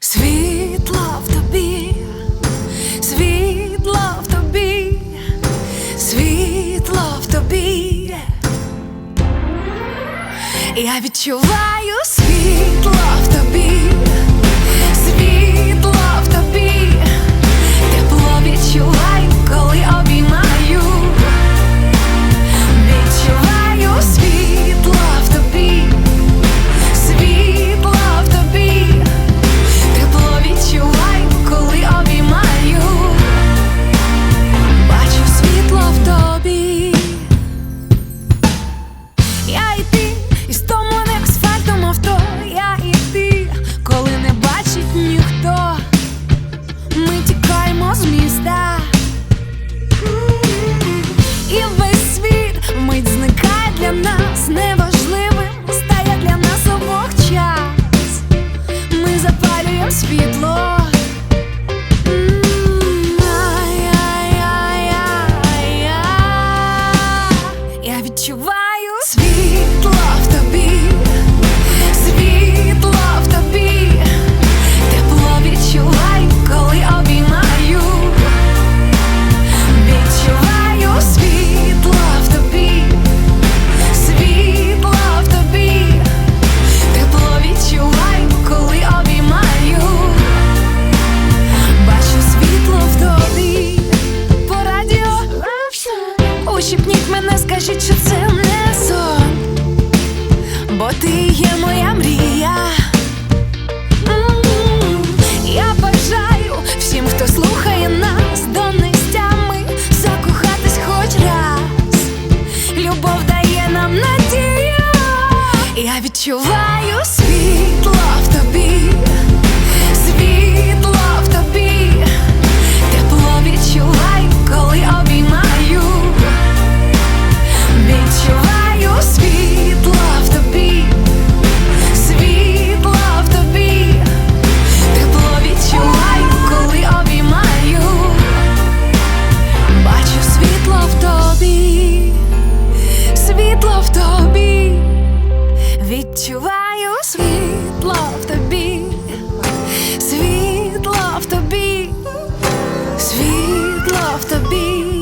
Світло в тобі, світло в тобі, світло в тобі. Я відчуваю світло. світло. ти є моя мрія. Я бажаю всім, хто слухає нас, до них закохатись хоч раз. Любов дає нам надію, я відчуваю світло в тобі. світла в тобі, світла в тобі, світла в тобі.